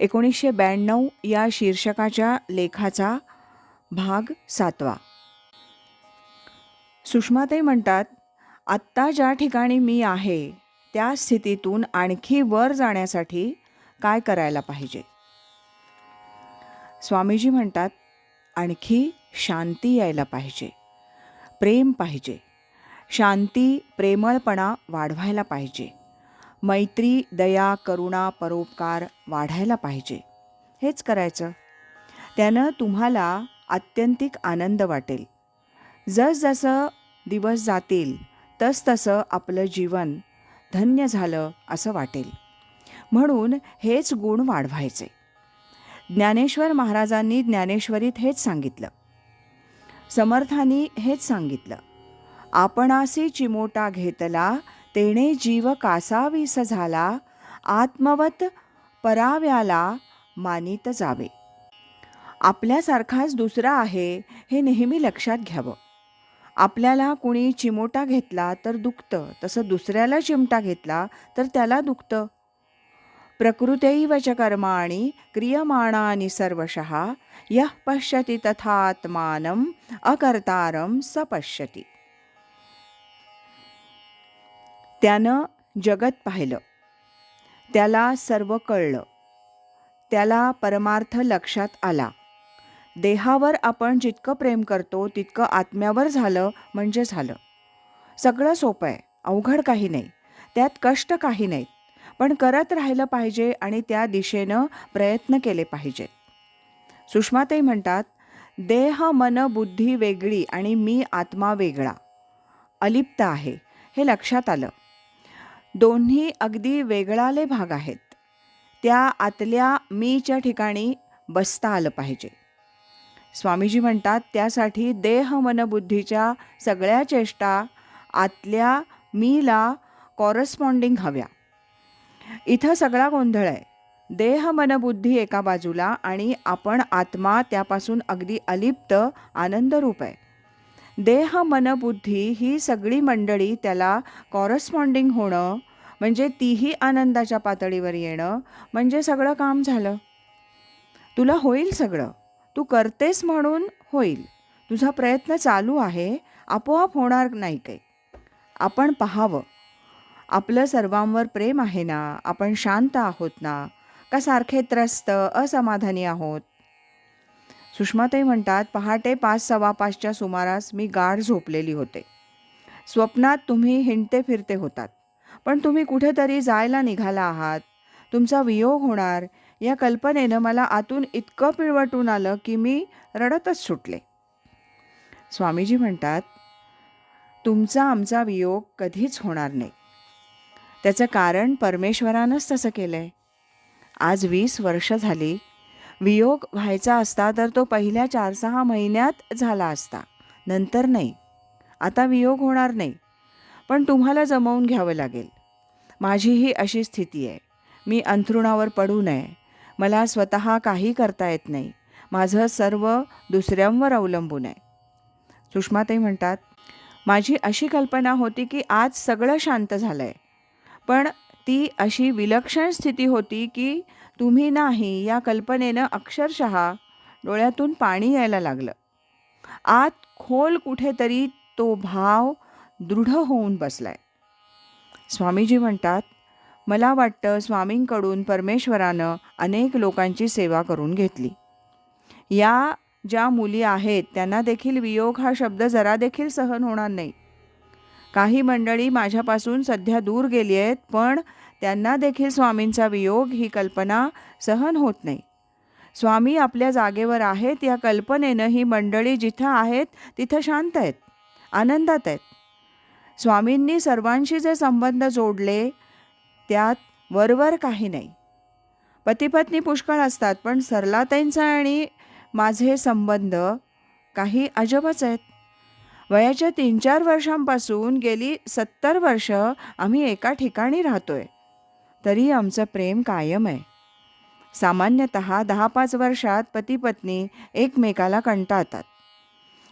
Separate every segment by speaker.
Speaker 1: एकोणीसशे ब्याण्णव या शीर्षकाच्या लेखाचा भाग सातवा. सुषमाताई म्हणतात आत्ता ज्या ठिकाणी मी आहे त्या स्थितीतून आणखी वर जाण्यासाठी काय करायला पाहिजे? स्वामीजी म्हणतात आणखी शांती यायला पाहिजे प्रेम पाहिजे शांती प्रेमळपणा वाढवायला पाहिजे. मैत्री दया करुणा परोपकार वाढायला पाहिजे. हेच करायचं. त्यानं तुम्हाला आत्यंतिक आनंद वाटेल. जसजसं दिवस जातील तसतसं आपलं जीवन धन्य झालं असं वाटेल. म्हणून हेच गुण वाढवायचे. ज्ञानेश्वर महाराजांनी ज्ञानेश्वरीत हेच सांगितलं. समर्थांनी हेच सांगितलं. आपणासी चिमोटा घेतला तेणे जीव कासावीस झाला आत्मवत पराव्याला मानित जावे. आपल्यासारखाच दुसरा आहे हे नेहमी लक्षात घ्यावं. आपल्याला कुणी चिमोटा घेतला तर दुखतं तसं दुसऱ्याला चिमटा घेतला तर त्याला दुखतं. प्रकृतैव च कर्माणि क्रियमाणानि सर्वशः यः पश्यति तथात्मानम् अकर्तारं स पश्यति. त्यानं जगत पाहिलं. त्याला सर्व कळलं. त्याला परमार्थ लक्षात आला. देहावर आपण जितकं प्रेम करतो तितकं आत्म्यावर झालं म्हणजे झालं. सगळं सोपं आहे. अवघड काही नाही. त्यात कष्ट काही नाहीत. पण करत राहिलं पाहिजे आणि त्या दिशेनं प्रयत्न केले पाहिजेत. सुषमाताई म्हणतात देह मन बुद्धी वेगळी आणि मी आत्मा वेगळा. अलिप्त आहे. हे लक्षात आलं. दोन्ही अगदी वेगळाले भाग आहेत. त्या आतल्या मीच्या ठिकाणी बसता आलं पाहिजे. स्वामीजी म्हणतात त्यासाठी देह मनबुद्धीच्या सगळ्या चेष्टा आतल्या मीला कॉरस्पॉन्डिंग हव्या. इथं सगळा गोंधळ आहे. देह मनबुद्धी एका बाजूला आणि आपण आत्मा त्यापासून अगदी अलिप्त आनंदरूप आहे. देह मनबुद्धी ही सगळी मंडळी त्याला कॉरस्पॉन्डिंग होणं म्हणजे तीही आनंदाच्या पातळीवर येणं म्हणजे सगळं काम झालं. तुला होईल सगळं. तू करतेस म्हणून होईल. तुझा प्रयत्न चालू आहे. आपोआप होणार नाही काही. आपण पाहावं. आपलं सर्वांवर प्रेम आहे ना? आपण शांत आहोत ना? का सारखे त्रस्त असमाधानी आहोत? सुषमाताई म्हणतात पहाटे पाच सव्वा पाचच्या सुमारास मी गाढ झोपलेली होते. स्वप्नात तुम्ही हिंडते फिरते होतात. पण तुम्ही कुठेतरी जायला निघाला आहात. तुमचा वियोग होणार. या कल्पनेनं मला आतून इतकं पिळवटून आलं की मी रडतच सुटले. स्वामीजी म्हणतात तुमचा आमचा वियोग कधीच होणार नाही. त्याचं कारण परमेश्वरानंच तसं केलं आहे आज वीस वर्ष झाली वियोग व्हायचा असता तर तो पहिल्या चार सहा महिन्यात झाला असता. नंतर नाही. आता वियोग होणार नाही. पण तुम्हाला जमवून घ्यावं लागेल. माझीही अशी स्थिती आहे. मी अंथरुणावर पडू नये. मला स्वतः काही करता येत नाही. माझं सर्व दुसऱ्यांवर अवलंबून आहे. सुषमाताई म्हणतात माझी अशी कल्पना होती की आज सगळं शांत झालं आहे पण ती अशी विलक्षण स्थिती होती की तुम्ही नाही या कल्पनेनं अक्षरशः डोळ्यातून पाणी यायला लागलं. आत खोल कुठेतरी तो भाव दृढ होऊन बसलाय. स्वामीजी म्हणतात मला वाटतं स्वामींकडून परमेश्वरानं अनेक लोकांची सेवा करून घेतली. या ज्या मुली आहेत त्यांना देखील वियोग हा शब्द जरा देखील सहन होणार नाही. काही मंडळी माझ्यापासून सध्या दूर गेली आहेत पण त्यांना देखील स्वामींचा वियोग ही कल्पना सहन होत नाही. स्वामी आपल्या जागेवर आहेत या कल्पनेनं ही मंडळी जिथं आहेत तिथं शांत आहेत आनंदात आहेत. स्वामींनी सर्वांशी जे संबंध जोडले त्यात वरवर काही नाही. पतीपत्नी पुष्कळ असतात पण सरलाताईंचा आणि माझे संबंध काही अजबच आहेत. वयाच्या तीन चार वर्षांपासून गेली सत्तर वर्ष आम्ही एका ठिकाणी राहतोय. तरी आमचं प्रेम कायम आहे. सामान्यतः दहा पाच वर्षात पती पत्नी एकमेकाला कंटाळतात.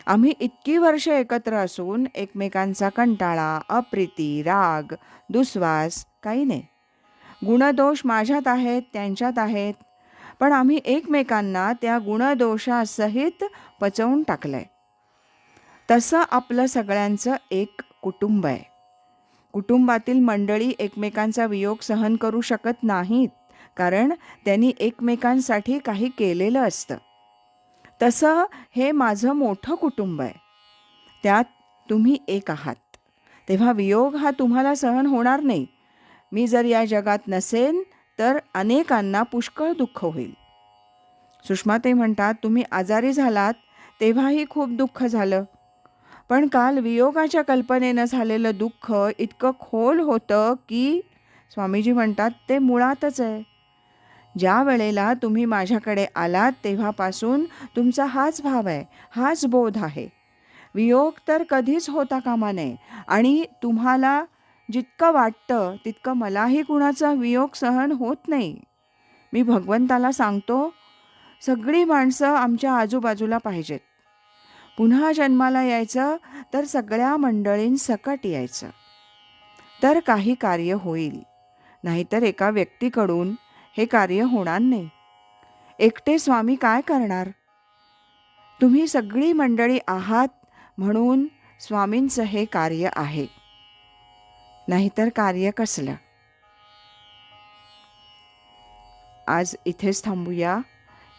Speaker 1: आम्ही इतकी वर्ष एकत्र असून एकमेकांचा कंटाळा अप्रिती राग दुस्वास काही नाही. गुणदोष माझ्यात आहेत त्यांच्यात आहेत. पण आम्ही एकमेकांना त्या गुणदोषासहित पचवून टाकलं आहे तसं आपलं सगळ्यांचं एक कुटुंब आहे. कुटुंबातील मंडळी एकमेकांचा वियोग सहन करू शकत नाहीत कारण त्यांनी एकमेकांसाठी काही केलेलं असतं. तसं हे माझं मोठं कुटुंब आहे. त्यात तुम्ही एक आहात. तेव्हा वियोग हा तुम्हाला सहन होणार नाही. मी जर या जगात नसेन तर अनेकांना पुष्कळ दुःख होईल. सुषमा ते म्हणतात तुम्ही आजारी झालात तेव्हाही खूप दुःख झालं. पण काल वियोगाच्या कल्पनेनं झालेलं दुःख इतकं खोल होतं की स्वामीजी म्हणतात ते मुळातच आहे. ज्या वेळेला तुम्ही माझ्याकडे आलात तेव्हापासून तुमचा हाच भाव आहे हाच बोध आहे. वियोग तर कधीच होता कामा नये. आणि तुम्हाला जितकं वाटतं तितकं मलाही कुणाचा वियोग सहन होत नाही. मी भगवंताला सांगतो सगळी माणसं आमच्या आजूबाजूला पाहिजेत. पुन्हा जन्माला यायचं तर सगळ्या मंडळींसकट यायचं. तर काही कार्य होईल. नाहीतर एका व्यक्तीकडून हे कार्य होणार नाही. एकटे स्वामी काय करणार? तुम्ही सगळी मंडळी आहात म्हणून स्वामींचं हे कार्य आहे. नाहीतर कार्य कसलं? आज इथेच थांबूया.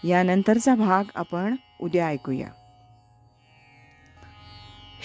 Speaker 1: यानंतरचा भाग आपण उद्या ऐकूया.